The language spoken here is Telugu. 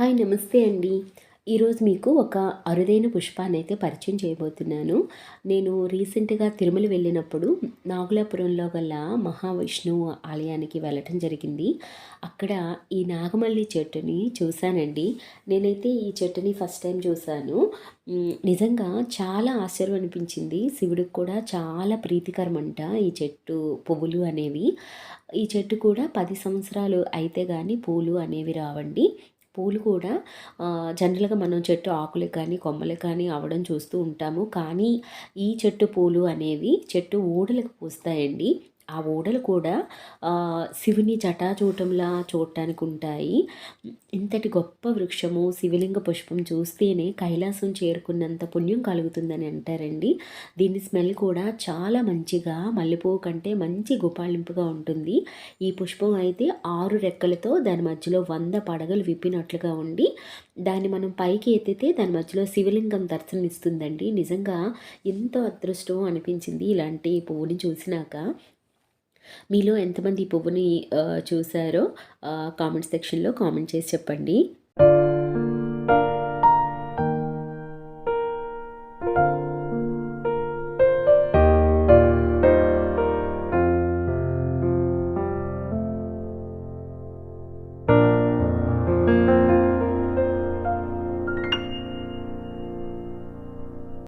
హాయ్ నమస్తే అండి. ఈరోజు మీకు ఒక అరుదైన పుష్పాన్ని అయితే పరిచయం చేయబోతున్నాను. నేను రీసెంట్గా తిరుమల వెళ్ళినప్పుడు నాగులాపురంలో గల మహావిష్ణువు ఆలయానికి వెళ్ళటం జరిగింది. అక్కడ ఈ నాగమల్లి చెట్టుని చూశానండి. నేనైతే ఈ చెట్టుని ఫస్ట్ టైం చూశాను. నిజంగా చాలా ఆశ్చర్యం అనిపించింది. శివుడికి కూడా చాలా ప్రీతికరమంట ఈ చెట్టు పువ్వులు అనేవి. ఈ చెట్టు కూడా పది సంవత్సరాలు అయితే కానీ పూలు అనేవి రావండి. పూలు కూడా జనరల్గా మనం చెట్టు ఆకులకు కానీ కొమ్మలకు కానీ అవ్వడం చూస్తూ ఉంటాము. కానీ ఈ చెట్టు పూలు అనేవి చెట్టు ఊడలకు పూస్తాయండి. ఆ ఊడలు కూడా శివుని జటాచూటంలా చూడటానికి ఉంటాయి ఇంతటి గొప్ప వృక్షము శివలింగ పుష్పం చూస్తేనే కైలాసం చేరుకున్నంత పుణ్యం కలుగుతుందని అంటారండి. దీని స్మెల్ కూడా చాలా మంచిగా మల్లెపువ్వు కంటే మంచి గుపాళింపుగా ఉంటుంది. ఈ పుష్పం అయితే ఆరు రెక్కలతో దాని మధ్యలో వంద పడగలు విప్పినట్లుగా ఉండి దాన్ని మనం పైకి ఎత్తితే దాని మధ్యలో శివలింగం దర్శనమిస్తుందండి. నిజంగా ఎంతో అదృష్టం అనిపించింది ఇలాంటి పువ్వుని చూసినాక. మీలో ఎంతమంది ఈ పువ్వుని చూసారో కామెంట్ సెక్షన్లో కామెంట్ చేసి చెప్పండి.